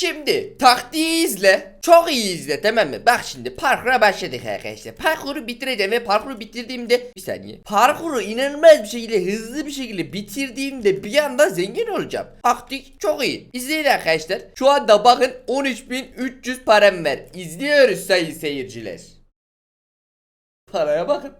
Şimdi taktiği izle. Çok iyi izle tamam mı? Bak şimdi parkura başladık arkadaşlar. Parkuru bitireceğim ve parkuru bitirdiğimde bir saniye. Parkuru inanılmaz bir şekilde hızlı bir şekilde bitirdiğimde bir anda zengin olacağım. Taktik çok iyi. İzleyin arkadaşlar. Şu anda bakın 13.300 param var. İzliyoruz sayın seyirciler. Paraya bakın.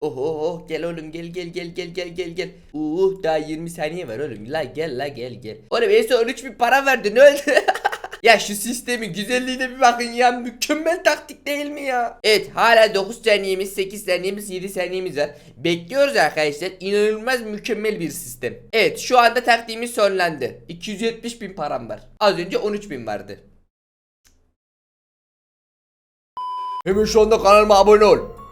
Oho oh, gel oğlum gel gel gel gel gel gel gel. Uh daha 20 saniye var oğlum. La gel la gel gel. Oğlum en son 13 bin para verdi ne ya şu sistemin güzelliğine bir bakın ya mükemmel taktik değil mi ya? Evet hala 9 saniyemiz 8 saniyemiz 7 saniyemiz var. Bekliyoruz arkadaşlar inanılmaz mükemmel bir sistem. Evet şu anda taktiğimiz sonlandı. 270 bin param var. Az önce 13 bin vardı. Hemen şu anda kanalıma abone ol.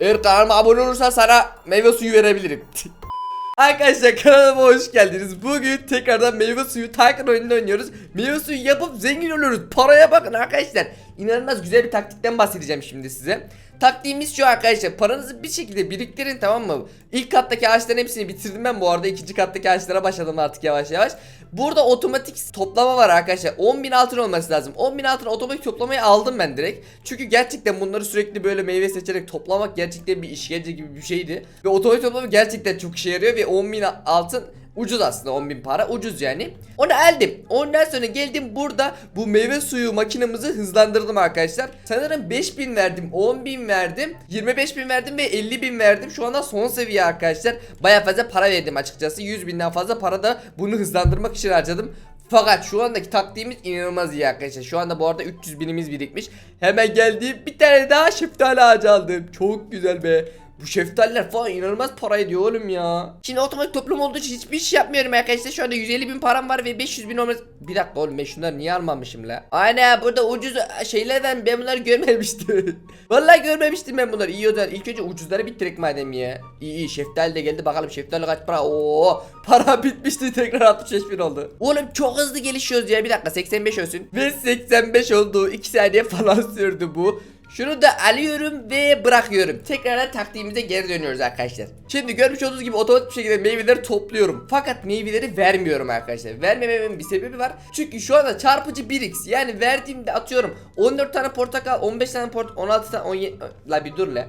Eğer kanalıma abone olursan sana meyve suyu verebilirim. Arkadaşlar kanalıma hoş geldiniz. Bugün tekrardan meyve suyu Tycoon oyununu oynuyoruz. Meyve suyu yapıp zengin oluyoruz. Paraya bakın arkadaşlar. İnanılmaz güzel bir taktikten bahsedeceğim şimdi size. Taktiğimiz şu arkadaşlar. Paranızı bir şekilde biriktirin tamam mı? İlk kattaki ağaçların hepsini bitirdim ben bu arada. ikinci kattaki ağaçlara başladım artık yavaş yavaş. Burada otomatik toplama var arkadaşlar. 10.000 altın olması lazım. 10.000 altın otomatik toplamayı aldım ben direkt. Çünkü gerçekten bunları sürekli böyle meyve seçerek toplamak gerçekten bir işkence gibi bir şeydi. Ve otomatik toplama gerçekten çok işe yarıyor ve 10.000 altın Ucuz aslında 10.000 para ucuz yani Onu aldım ondan sonra geldim burada Bu meyve suyu makinamızı hızlandırdım arkadaşlar Sanırım 5.000 verdim 10.000 verdim 25.000 verdim ve 50.000 verdim Şu anda son seviye arkadaşlar Baya fazla para verdim açıkçası 100.000'den fazla para da bunu hızlandırmak için harcadım fakat şu andaki taktiğimiz inanılmaz iyi arkadaşlar. Şu anda bu arada 300 binimiz birikmiş. Hemen geldim bir tane daha şeftali ağacı aldım. Çok güzel be. Bu şeftaliler falan inanılmaz para ediyor oğlum ya. Şimdi otomatik toplum olduğu için hiçbir iş yapmıyorum arkadaşlar. Şu anda 150 bin param var ve 500 bin olmaz. Bir dakika oğlum ben şunları niye almamışım la? Aynen burada ucuz şeylerden ben bunları görmemiştim. Vallahi görmemiştim ben bunları. İyi o zaman ilk önce ucuzları bitirek madem ya. İyi iyi şeftali de geldi bakalım şeftali kaç para. Oo para bitmişti tekrar 65 bin oldu. Oğlum çok hızlı gelişiyoruz ya. Bir dakika 85 olsun. Ve 85 oldu. 2 saniye falan sürdü bu. Şunu da alıyorum ve bırakıyorum. Tekrardan taktiğimize geri dönüyoruz arkadaşlar. Şimdi görmüş olduğunuz gibi otomatik bir şekilde meyveleri topluyorum. Fakat meyveleri vermiyorum arkadaşlar. Vermememin bir sebebi var. Çünkü şu anda çarpıcı 1x. Yani verdiğimde atıyorum 14 tane portakal, 15 tane port, 16 tane 17 la bir dur la.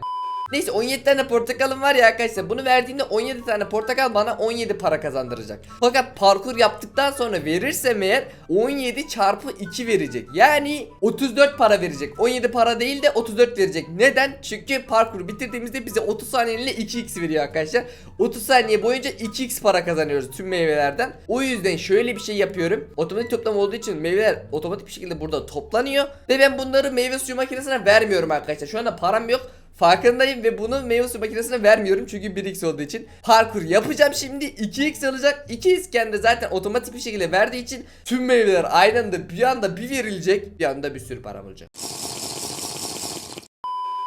Neyse 17 tane portakalım var ya arkadaşlar bunu verdiğinde 17 tane portakal bana 17 para kazandıracak. Fakat parkur yaptıktan sonra verirsem eğer 17 çarpı 2 verecek. Yani 34 para verecek. 17 para değil de 34 verecek. Neden? Çünkü parkuru bitirdiğimizde bize 30 saniyeliğine 2x veriyor arkadaşlar. 30 saniye boyunca 2x para kazanıyoruz tüm meyvelerden. O yüzden şöyle bir şey yapıyorum. Otomatik toplam olduğu için meyveler otomatik bir şekilde burada toplanıyor. Ve ben bunları meyve suyu makinesine vermiyorum arkadaşlar. Şu anda param yok. Farkındayım ve bunu meyve suyu makinesine vermiyorum çünkü 1x olduğu için. Parkur yapacağım şimdi. 2x alacak 2x kendi zaten otomatik bir şekilde verdiği için Tüm meyveler aynı anda bir anda bir verilecek. Bir anda bir sürü param olacak.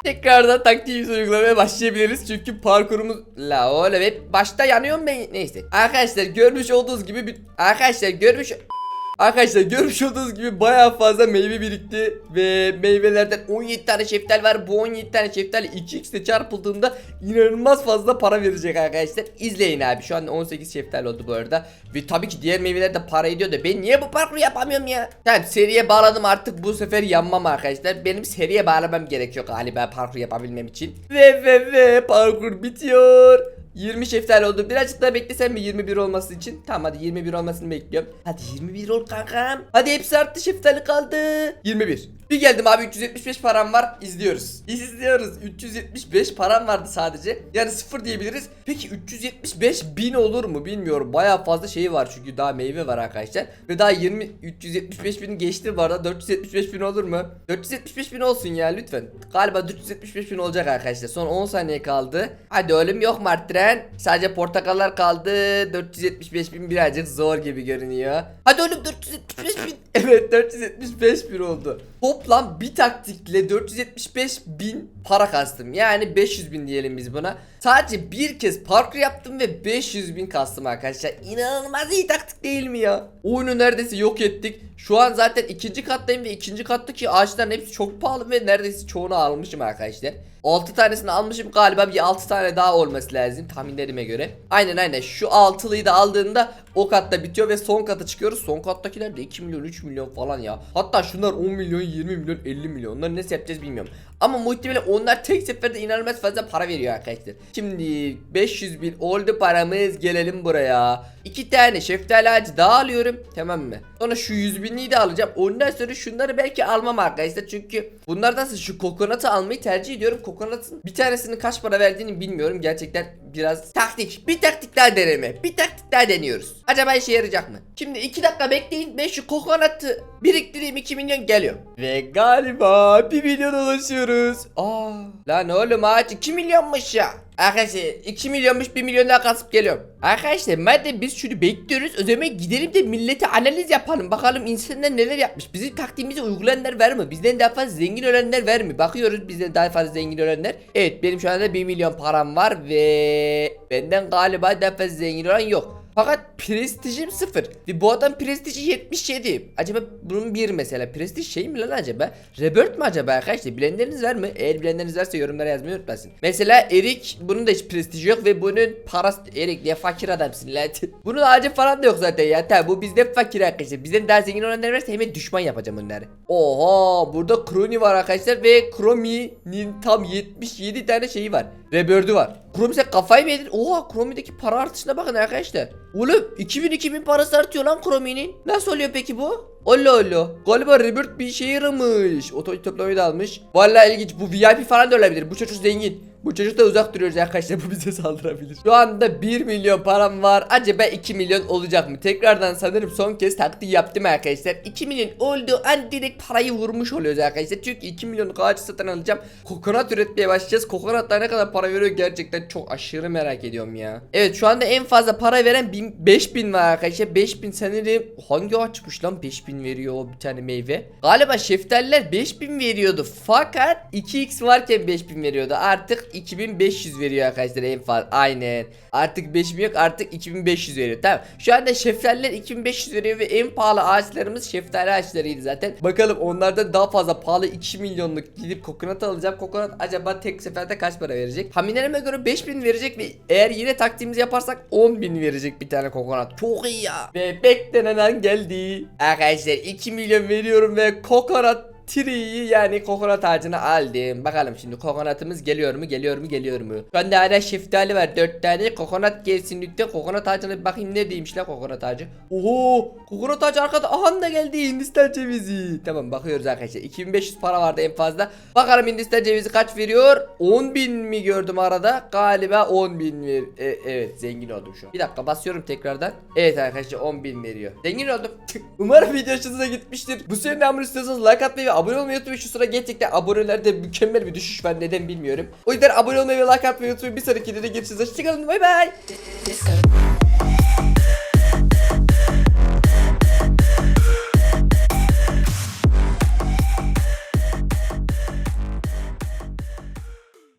Tekrardan taktiğimizi uygulamaya başlayabiliriz. Çünkü parkurumuz La oğlum hep başta yanıyorum ben. Neyse. Arkadaşlar görmüş olduğunuz gibi bir... Arkadaşlar görmüş Arkadaşlar görmüş olduğunuz gibi bayağı fazla meyve birikti ve meyvelerden 17 tane şeftal var. Bu 17 tane şeftal 2x ile çarpıldığında inanılmaz fazla para verecek arkadaşlar. İzleyin abi şu anda 18 şeftal oldu bu arada. Ve tabii ki diğer meyveler de para ediyor da ben niye bu parkuru yapamıyorum ya? Tamam seriye bağladım artık bu sefer yanmam arkadaşlar. Benim seriye bağlamam gerekiyor galiba parkur yapabilmem için. Ve ve ve parkur bitiyor. 20 şeftali oldu. Birazcık daha beklesem mi 21 olması için? Tamam hadi 21 olmasını bekliyorum. Hadi 21 ol kankam. Hadi hepsi arttı şeftali kaldı. 21. Bir geldim abi 375 param var. İzliyoruz. İzliyoruz. 375 param vardı sadece. Yani sıfır diyebiliriz. Peki 375 bin olur mu bilmiyorum. Baya fazla şey var çünkü daha meyve var arkadaşlar. Ve daha 20 375 bin geçti bu arada. 475 bin olur mu? 475 bin olsun ya lütfen. Galiba 475 bin olacak arkadaşlar. Son 10 saniye kaldı. Hadi oğlum yok mu arttıran? Sadece portakallar kaldı. 475 bin birazcık zor gibi görünüyor. Hadi oğlum 475 bin. Evet 475 bin oldu. Toplam bir taktikle 475 bin para kastım. Yani 500 bin diyelim biz buna. Sadece bir kez parkur yaptım ve 500 bin kastım arkadaşlar. İnanılmaz iyi taktik değil mi ya? Oyunu neredeyse yok ettik. Şu an zaten ikinci kattayım ve ikinci kattaki ağaçların hepsi çok pahalı ve neredeyse çoğunu almışım arkadaşlar. 6 tanesini almışım galiba bir 6 tane daha olması lazım tahminlerime göre. Aynen aynen şu altılıyı da aldığında o katta bitiyor ve son kata çıkıyoruz. Son kattakiler de 2 milyon 3 milyon falan ya. Hatta şunlar 10 milyon 20 milyon 50 milyon. Onları nasıl yapacağız bilmiyorum. Ama muhtemelen onlar tek seferde inanılmaz fazla para veriyor arkadaşlar. Şimdi 500 bin oldu paramız gelelim buraya. İki tane şeftali ağacı daha alıyorum tamam mı? Sonra şu 100 binliği de alacağım. Ondan sonra şunları belki almam arkadaşlar. Çünkü bunlardan şu kokonatı almayı tercih ediyorum. Kokonatın bir tanesinin kaç para verdiğini bilmiyorum. Gerçekten biraz taktik. Bir taktik daha deneme. Bir taktik daha deniyoruz. Acaba işe yarayacak mı? Şimdi 2 dakika bekleyin. Ben şu kokonatı biriktireyim 2 milyon geliyor. Ve galiba 1 milyon ulaşıyoruz. Aa, lan oğlum ağaç 2 milyonmuş ya. Arkadaşlar 2 milyonmuş 1 milyon daha kasıp geliyorum. Arkadaşlar madem biz şunu bekliyoruz o zaman gidelim de millete analiz yapalım. Bakalım insanlar neler yapmış. Bizim taktiğimizi uygulayanlar var mı? Bizden daha fazla zengin ölenler var mı? Bakıyoruz bizden daha fazla zengin ölenler. Evet benim şu anda 1 milyon param var ve benden galiba daha fazla zengin olan yok. Fakat prestijim sıfır. Ve bu adam prestiji 77. Acaba bunun bir mesela. Prestij şey mi lan acaba? Rebirth mi acaba arkadaşlar? Bilenleriniz var mı? Eğer bilenleriniz varsa yorumlara yazmayı unutmasın. Mesela Erik bunun da hiç prestiji yok ve bunun parası Erik ne fakir adamsın lan. bunun ağacı falan da yok zaten ya. Tabi bu bizde fakir arkadaşlar. Bizden daha zengin olanlar varsa hemen düşman yapacağım onları. Oha burada Crony var arkadaşlar ve Chrome'nin tam 77 tane şeyi var. Rebirth'ü var. Chrome sen kafayı mı yedin? Oha Chrome'deki para artışına bakın arkadaşlar. Oğlum 2000 2000 parası artıyor lan Chrome'nin. Nasıl oluyor peki bu? Allah Allah. Galiba Rebirth bir şey yaramış. Oto toplamayı da almış. Vallahi ilginç. Bu VIP falan da olabilir. Bu çocuk zengin. Bu çocuk da uzak duruyoruz arkadaşlar. Bu bize saldırabilir. Şu anda 1 milyon param var. Acaba 2 milyon olacak mı? Tekrardan sanırım son kez taktiği yaptım arkadaşlar. 2 milyon oldu an direkt parayı vurmuş oluyoruz arkadaşlar. Çünkü 2 milyon ağaç satın alacağım. Kokonat üretmeye başlayacağız. Kokonatlar ne kadar para veriyor gerçekten çok aşırı merak ediyorum ya. Evet şu anda en fazla para veren 1000 5000 var arkadaşlar. 5000 sanırım hangi ağaçmış lan 5000 veriyor o bir tane meyve. Galiba şeftaliler 5000 veriyordu. Fakat 2x varken 5000 veriyordu. Artık 2500 veriyor arkadaşlar en fazla. Aynen. Artık 5000 yok artık 2500 veriyor. Tamam. Şu anda şeftaliler 2500 veriyor ve en pahalı ağaçlarımız şeftali ağaçlarıydı zaten. Bakalım onlardan daha fazla pahalı 2 milyonluk gidip kokonat alacağım. Kokonat acaba tek seferde kaç para verecek? Tahminlerime göre 5000 verecek ve eğer yine taktiğimizi yaparsak 10.000 verecek bir tane kokonat. Çok iyi ya. Ve beklenen an geldi. Arkadaşlar 2 milyon veriyorum ve kokonat Tri'yi yani kokonat ağacını aldım. Bakalım şimdi kokonatımız geliyor mu geliyor mu geliyor mu? Şu anda hala şeftali var 4 tane kokonat gelsin lütfen kokonat ağacına bir bakayım ne değilmiş la kokonat ağacı. Oho kokonat ağacı arkada aha da geldi Hindistan cevizi. Tamam bakıyoruz arkadaşlar 2500 para vardı en fazla. Bakalım Hindistan cevizi kaç veriyor? 10.000 mi gördüm arada? Galiba 10.000 ver. E, evet zengin oldum şu an. Bir dakika basıyorum tekrardan. Evet arkadaşlar 10.000 veriyor. Zengin oldum. Umarım video hoşunuza gitmiştir. Bu serinin devamını istiyorsanız like atmayı ve abone olmayı unutmayın. Şu sıra gerçekten abonelerde mükemmel bir düşüş var neden bilmiyorum. O yüzden abone olmayı ve like atmayı unutmayın. Bir sonraki videoda görüşürüz. Hoşçakalın. Bay bay.